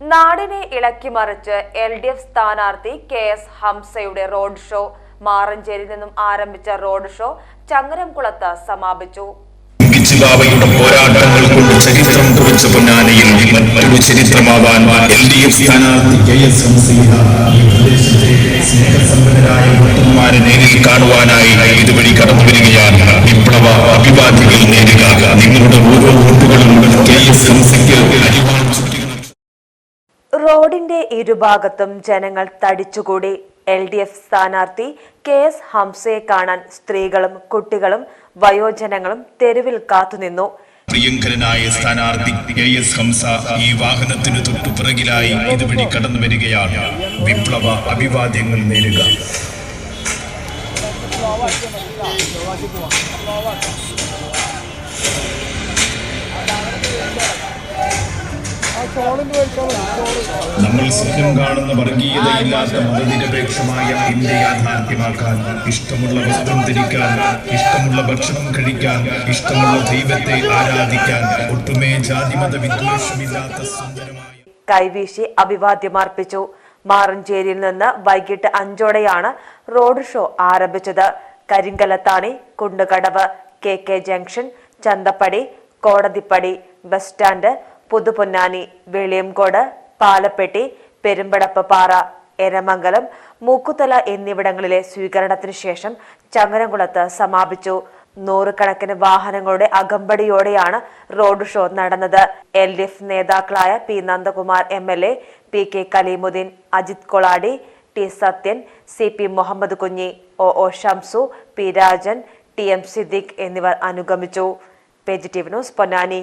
നാടിനെ ഇളക്കിമറിച്ച് L D F സ്ഥാനാർത്ഥി കെ എസ് ഹംസയുടെ റോഡ് ഷോ മാറഞ്ചേരി നിന്നും ആരംഭിച്ച റോഡ് ഷോ ചങ്ങരംകുളത്ത് സമാപിച്ചു. കിച്ചിബാബയുടെ പോരാട്ടങ്ങൾ കൊണ്ട് ചരിത്രം കുറിച്ച പൊന്നാനയിൽ മറ്റൊരു ചരിത്രമാവാൻ എൽ ഡി എഫ് സ്ഥാനാർത്ഥി കെ എസ് സ്നേഹസമ്പന്നരായ വോട്ടർമാരെ നേരിൽ കാണുവാനായി ഇതുവഴി കടന്നു വരികയാണ് വിപ്ലവ അഭിവാദികൾ നേരിടുക നിങ്ങളുടെ ഓരോ വോട്ടുകളും കെ എസ് റോഡിന്റെ ഇരുഭാഗത്തും ജനങ്ങൾ തടിച്ചുകൂടി. എൽ ഡി എഫ് സ്ഥാനാർത്ഥി കെ എസ് ഹംസയെ കാണാൻ സ്ത്രീകളും കുട്ടികളും വയോജനങ്ങളും തെരുവിൽ കാത്തുനിന്നു. പ്രിയങ്കരനായ സ്ഥാനാർത്ഥി കെ എസ് ഹംസ ഈ വാഹനത്തിന് തൊട്ടു പിറകിലായി ഇതുവഴി കടന്നു വരികയാണ്. വിപ്ലവ അഭിവാദ്യങ്ങൾ നേരുക. നമ്മൾ സ്വപ്നം കാണുന്ന വർഗീയതയില്ലാത്ത മതനിരപേക്ഷമായ ഇന്ത്യ യാഥാർത്ഥ്യമാക്കാൻ ഇഷ്ടമുള്ള വസ്ത്രം ധരിക്കാൻ ഇഷ്ടമുള്ള ഭക്ഷണം കഴിക്കാൻ ഇഷ്ടമുള്ള ദൈവത്തെ ആരാധിക്കാൻ ഒട്ടുമേ ജാതിമത വിദ്വേഷമില്ലാത്ത സുന്ദരമായ കൈവീശി അഭിവാദ്യമർപ്പിച്ചു. മാറഞ്ചേരിയിൽ നിന്ന് വൈകിട്ട് അഞ്ചോടെയാണ് റോഡ് ഷോ ആരംഭിച്ചത്. Karinkallathani Kundukadavu K K junction Chanthappadi Kodathippadi bus stand Puthuponnani Veliyankode Palappetty Perumbadappappara Eramangalam Mookkuthala എന്നിവിടങ്ങളിലെ സ്വീകരണത്തിന് ശേഷം ചങ്ങരംകുളത്ത് സമാപിച്ചു. നൂറുകണക്കിന് വാഹനങ്ങളുടെ അകമ്പടിയോടെയാണ് റോഡ് ഷോ നടന്നത്. എൽ ഡി എഫ് നേതാക്കളായ P Nandakumar M L A P K Kaleemuddin Ajith Kolady T Sathyan C P Muhammad Kunhi O O Shamsu P Rajan T M Siddique എന്നിവർ അനുഗമിച്ചു. Page T V news Ponnani.